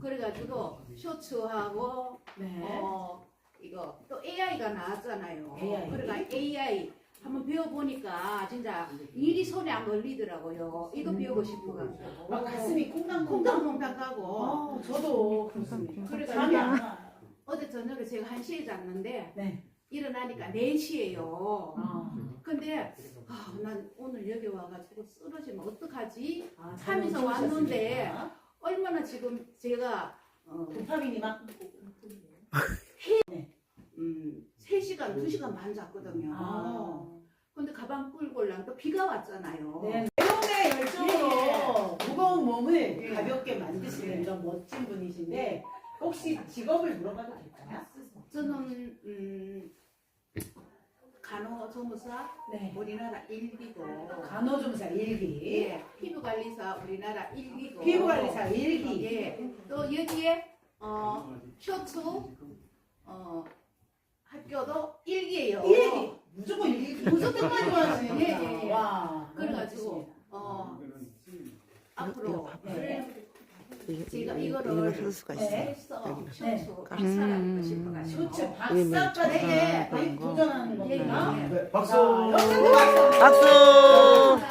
그래가지고 쇼츠하고 네. 어 이거 또 AI가 나왔잖아요. AI. 그러니까 AI 한번 배워보니까 진짜 일이 손에 안 걸리더라고요. 이거 배우고 싶어가지고. 막 가슴이 콩당콩당. 콩닥콩닥 가고. 아, 저도 그렇습니다. 와요. 어제 저녁에 제가 1시에 잤는데 네. 일어나니까 4시에요. 아, 근데 아, 난 오늘 여기 와가지고 쓰러지면 어떡하지? 아, 하면서 왔는데? 얼마나 지금 제가 어, 도파민이 막. 음, 3시간, 2시간 반 잤거든요. 아. 근데 가방 끌고 올랑 또 비가 왔잖아요. 네. 배움의 열정으로 예. 무거운 몸을 예. 가볍게 만드시는 이런 멋진 분이신데 혹시 직업을 물어봐도 될까요? 저는 음, 간호조무사 네. 우리나라 1기고 간호조무사 일기, 예, 피부관리사 우리나라 1기고 피부관리사 일기, 예, 또 여기에 어, 쇼츠 어, 학교도 1기예요. 일기 무조건 일기 무조건 많이 좋아하시는 예, 예, 예. 와 그래가지고 어, 앞으로 네. 이거 이거를 쓸 수가 있어. 네. 네. 쇼츠 박사라고 싶어가지고 박사까지 예, 예. 거의 도전하는 겁니다. 예, 예. 네, 박수. 자, 역전도 박수. 박수!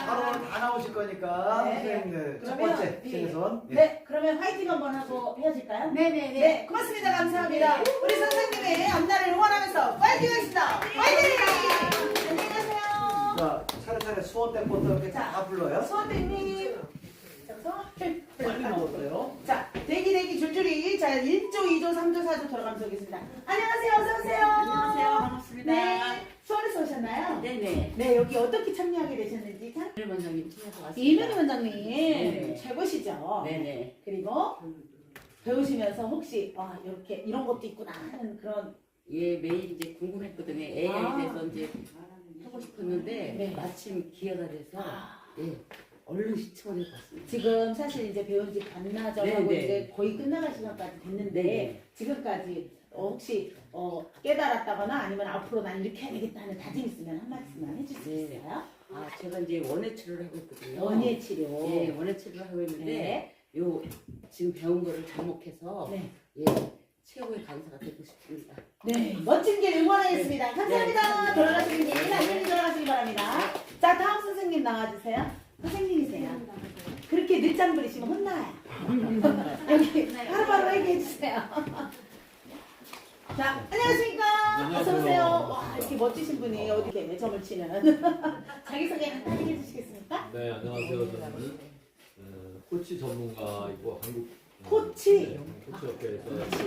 바로 다 나오실 거니까 네. 선생님들 첫 그러면, 번째 예. 신혜선. 예. 네, 그러면 화이팅 한번 하고 헤어질까요? 네네네. 네, 고맙습니다. 감사합니다. 우리 선생님의 앞날을 응원하면서 파이팅 하겠습니다. 파이팅! 안녕히 가세요. 자, 차례차례 수원 때부터 이렇게 다 불러요. 수원대님. 빨리 나왔어요. 자, 대기 대기 줄줄이. 자, 1조, 2조, 3조, 4조 돌아가면서 오겠습니다. 안녕하세요. 어서 오세요. 안녕하세요. 반갑습니다. 네. 수원에서 오셨나요? 네네. 네, 여기 어떻게 참여하게 되셨는지 참. 일 원장님 왔습니다. 이민희 원장님 네. 최고시죠. 네네. 그리고 배우시면서 혹시 아 이렇게 이런 것도 있구나 하는 그런 예, 매일 이제 궁금했거든요. AI에 아. 대해서 이제 하고 싶었는데 네. 마침 기회가 돼서 예, 얼른 시청을 해봤습니다. 지금 사실 이제 배운 지 반나절하고 네, 네. 이제 거의 끝나갈 시간까지 됐는데 네. 지금까지 어, 혹시 어, 깨달았다거나 아니면 앞으로 난 이렇게 해야 되겠다는 다짐 있으면 한 말씀만 해줄 수 네. 있어요? 아, 제가 이제 원예 치료를 하고 있거든요. 원예 치료. 예, 원예 치료를 하고 있는데 네. 요 지금 배운 거를 접목해서 네. 예, 최고의 강사가 되고 싶습니다. 네, 멋진 길 응원하겠습니다. 감사합니다. 네. 돌아가시는 길 안녕히 돌아가시기 바랍니다. 자, 다음 선생님 나와주세요. 선생님이세요. 그렇게 늦잠 부리시면 혼나요. 여기 바로바로 얘기해 주세요. 자, 안녕하십니까. 어서오세요. 와, 이렇게 멋지신 분이 어디 이렇게 점을 치는. 자기소개 간단히 해주시겠습니까? 네, 안녕하세요. 저는 어, 코치 전문가이고 한국 코치? 네, 코치 업계에서 코치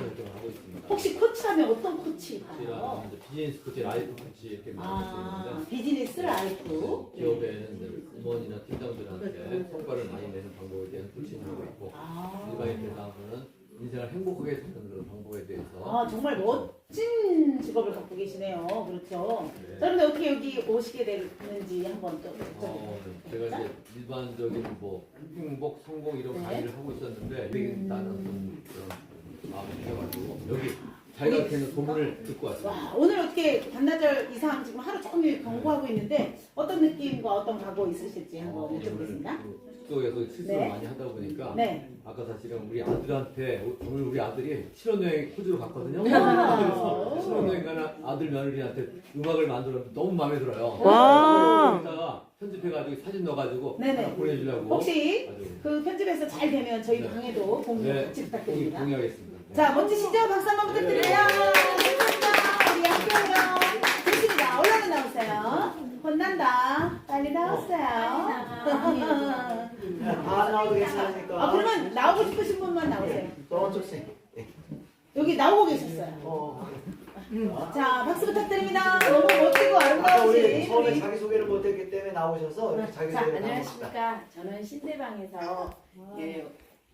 활동을 하고 있습니다. 혹시 코치라면 어떤 코치가요? 코치라는 이제 비즈니스 코치, 라이프 코치 이렇게 수 아, 있는데 비즈니스 라이프. 기업에는 이제 임원이나 팀장들한테 성과를 많이 내는 방법에 대한 코칭을 하고 있고 아. 일반인 대상으로는 인생을 행복하게 사는 그런 방법에 대해서 아 정말 멋진 직업을 갖고 계시네요. 그렇죠. 네. 자, 그런데 어떻게 여기 오시게 됐는지 한번 또 어, 여쭤볼게요. 제가 이제 일반적인 뭐 행복, 성공 이런 네. 강의를 하고 있었는데 여기 음. 나는 어떤 그런 마음이 생겨가지고 여기 자기가 되는 소문을 듣고 왔습니다. 와 오늘 어떻게 반나절 이상 지금 하루 종일 경고하고 있는데 어떤 느낌과 어떤 각오 있으실지 한번 어, 여쭤보겠습니다. 숙소에서 실수를 네. 많이 하다 보니까 네. 아까 사실은 우리 아들한테 오늘 우리 아들이 실업여행 호주로 갔거든요. 와. 그래서 실업여행 가는 아들 며느리한테 음악을 만들었는데 너무 마음에 들어요. 와. 편집해가지고 사진 넣어가지고 네네. 하나 보내주려고 혹시 아주 그 편집에서 잘 되면 저희 네. 방에도 공유 네. 같이 부탁드립니다. 공유하겠습니다. 네. 자 멋지시죠? 박수 한번 부탁드려요. 감사합니다. 우리 학교요. 좋습니다. 얼른 나오세요. 혼난다. 빨리 나오세요. 다 나오도 괜찮으니까. 아 그러면 나오고 싶으신 분만 나오세요. 저쪽 생. 여기 나오고 계셨어요. 어. 자 박수 부탁드립니다. 너무 멋지고 아까 우리 아름다우신 처음에 우리 자기 소개를 못했기 때문에 나오셔서 이렇게 자기 자, 소개를 하고 싶다. 안녕하십니까. 저는 신대방에서 예,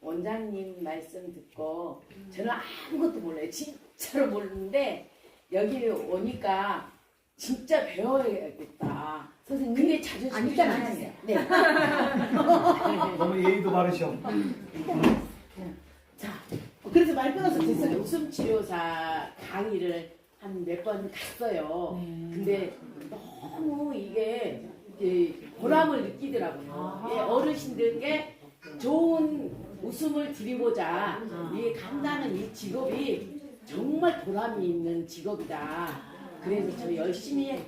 원장님 말씀 듣고 저는 아무것도 몰라요. 진짜로 모르는데 여기 오니까 진짜 배워야겠다. 선생님. 근데 자존심 아, 일단 좀 앉으세요. 네. 너무 예의도 바르셔. 자 그래서 말 끊어서 됐어요. 웃음 치료사 강의를 한 몇 번 갔어요. 네. 근데 너무 이게 이제 보람을 느끼더라고요. 예, 어르신들께 좋은 웃음을 드리고자 이 간다는 이 직업이 정말 보람이 있는 직업이다. 그래서 저 열심히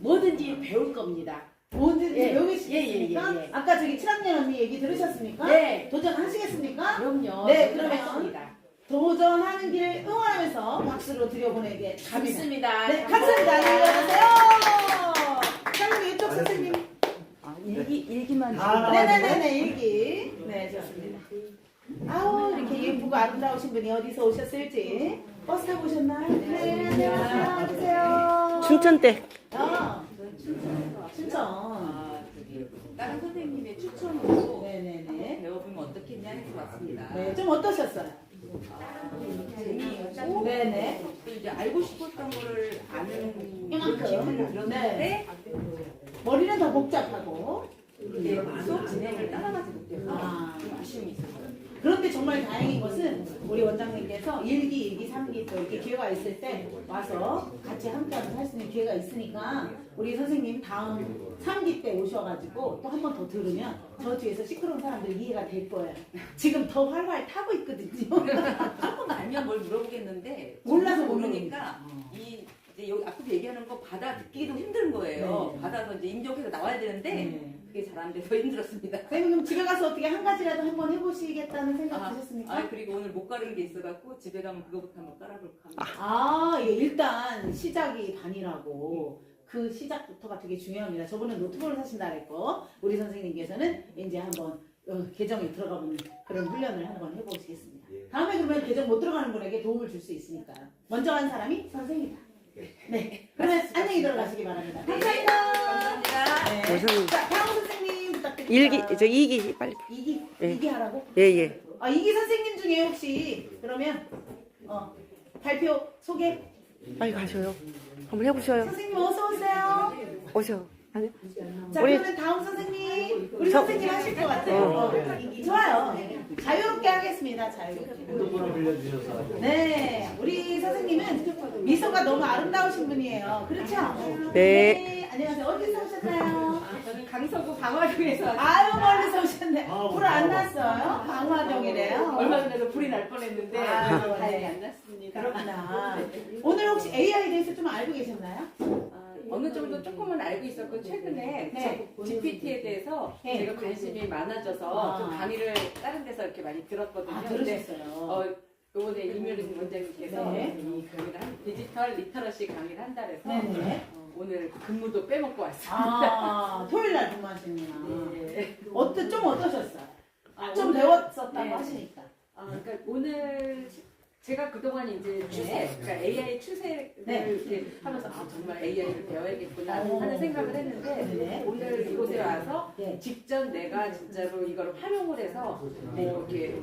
뭐든지 배울 겁니다. 뭐든지 예, 배우고 예, 싶으십니까? 예, 예, 예. 아까 저기 7학년 언니 얘기 들으셨습니까? 네. 도전하시겠습니까? 그럼요. 네, 그러면 도전하는 길을 응원하면서 박수로 들여보내게 감 합니다. 있습니다. 네, 감사합니다. 안녕하세요. 사장님 이쪽 선생님. 일기 일기만 아, 네네네네 일기. 네 좋습니다. 아우 이렇게 예쁘고 아름다우신 분이 어디서 오셨을지 버스 타고 오셨나요? 네 안녕하세요. 안녕하세요. 춘천댁 아 춘천. 아, 다른 선생님의 추천으로 네네네. 배워보면 어떻겠냐 해서 왔습니다. 네, 좀 어떠셨어요? 재미있고 네네. 또 이제 알고 싶었던 거를 아는 이만큼. 기분을 네. 머리는 더 복잡하고. 이게 수업 진행을 따라가지 못해서 아. 좀 아쉬움이 있었어요. 그런데 정말 다행인 것은 우리 원장님께서 1기, 2기, 3기 또 이렇게 기회가 있을 때 와서 같이 함께 할수 있는 기회가 있으니까 우리 선생님 다음 3기 때 오셔가지고 또 한 번 더 들으면 저 뒤에서 시끄러운 사람들 이해가 될 거예요. 지금 더 활활 타고 있거든요. 조금 알면 뭘 물어보겠는데 몰라서 모르니까 이 이제 여기 앞에서 얘기하는 거 받아 듣기도 힘든 거예요. 네. 받아서 이제 인정해서 나와야 되는데 네. 그게 잘 안 돼서 힘들었습니다. 선생님 그럼 집에 가서 어떻게 한 가지라도 한번 해보시겠다는 생각 아, 드셨습니까? 아 그리고 오늘 못 가른 게 있어갖고 집에 가면 그거부터 한번 깔아볼까 합니다. 아, 예, 일단 시작이 반이라고 그 시작부터가 되게 중요합니다. 저번에 노트북을 사신다 그랬고 우리 선생님께서는 이제 한번 어, 계정에 들어가 보는 그런 훈련을 한번 해보시겠습니다. 예. 다음에 그러면 계정 못 들어가는 분에게 도움을 줄 수 있으니까요. 먼저 한 사람이 선생이다. 네. 그러면 안녕히 들어가시기 바랍니다. 감사합니다. 감사합니다. 네. 우선 자, 다음 선생님 부탁드립니다. 일기 저 이기 빨리 이기 예. 이기 하라고? 예 예 아 이기 선생님 중에 혹시 그러면 어 발표 소개 빨리 가셔요 한번 해보셔요 선생님 어서 오세요. 오셔 자 우리- 그러면 다음 선생님 우리 저- 선생님 하실 것 같아요. 어. 어, 좋아요. 자유롭게 하겠습니다. 자유롭게. 핸드폰을 빌려주셔서. 네, 우리 선생님은 미소가 너무 아름다우신 분이에요. 그렇죠? 네. 안녕하세요. 어디서 오셨나요? 저는 강서구 방화동에서 아유 멀리서 오셨네. 아, 불안 났어요? 방화동이래요. 얼마 전에도 불이 날 뻔했는데 아, 다행히 네. 안 났습니다. 그렇구나. 오늘 혹시 AI에 대해서 좀 알고 계셨나요? 아, 어느 정도 조금은 알고 있었고 최근에 네. GPT에 대해서 네. 제가 관심이 많아져서 아. 좀 강의를 다른 데서 이렇게 많이 들었거든요. 아, 근데 들으셨어요. 어, 요번에 이묘린 원장님께서 네. 이 강의를 한 디지털 리터러시 강의를 한다 그래서 네네. 어, 오늘 근무도 빼먹고 왔습니다. 아, 토요일 날 근무하시는구나. 네. 어떠, 좀 어떠셨어요? 아, 좀 오늘- 배웠었다고 네. 하시니까. 아, 그러니까 오늘 제가 그동안 이제 추세, 그러니까 AI 추세를 네. 이렇게 하면서 아 정말 AI를 배워야겠구나 오. 하는 생각을 했는데 네. 오늘 이곳에 와서 네. 직접 내가 진짜로 이걸 활용을 해서 뭐 이렇게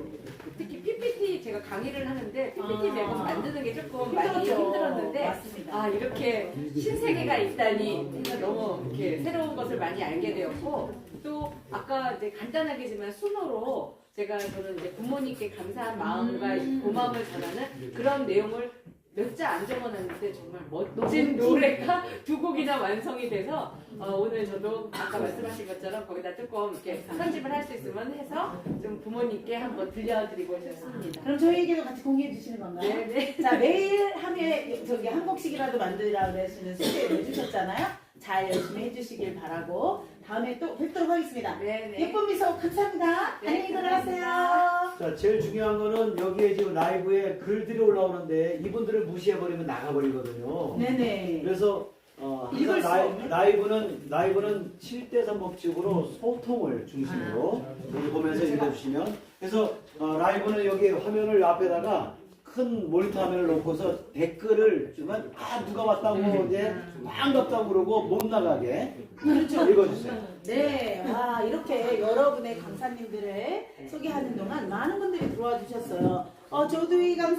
특히 PPT 제가 강의를 하는데 PPT 아. 내고 만드는 게 조금 많이 힘들었죠. 힘들었는데 맞습니다. 아 이렇게 신세계가 있다니 너무 이렇게 새로운 것을 많이 알게 되었고 또 아까 이제 간단하게지만 순어로 제가 저는 이제 부모님께 감사한 마음과 음. 고마움을 전하는 그런 내용을 몇 자 안 적어놨는데 정말 멋진 노래가 두 곡이나 완성이 돼서 어, 오늘 저도 아까 말씀하신 것처럼 거기다 조금 이렇게 편집을 할 수 있으면 해서 좀 부모님께 한번 들려드리고 싶습니다. 그럼 저희에게도 같이 공유해 주시는 건가요? 네 네. 자, 매일 하루에 저기 한 곡씩이라도 만들라 그러시는 숙제 내주셨잖아요. 잘 열심히 해주시길 바라고 다음에 또 뵙도록 하겠습니다. 네네. 예쁜 미소 감사합니다. 네, 안녕히 들어가세요. 자, 제일 중요한 거는 여기에 지금 라이브에 글들이 올라오는데 이분들을 무시해버리면 나가버리거든요. 네네. 그래서 어, 항상 읽을 수 라이, 없는? 라이 브는 라이브는 7대 3 법칙으로 소통을 중심으로 여기 보면서 읽어주시면 그래서 어, 라이브는 여기 화면을 앞에다가 큰 모니터 화면을 놓고서 댓글을 주면 아 누가 왔다고 이제 반갑다고 그러고 못 나가게 그렇죠. 읽어주세요. 네, 와 이렇게 여러분의 강사님들을 소개하는 동안 많은 분들이 들어와 주셨어요. 어, 조두희 강사.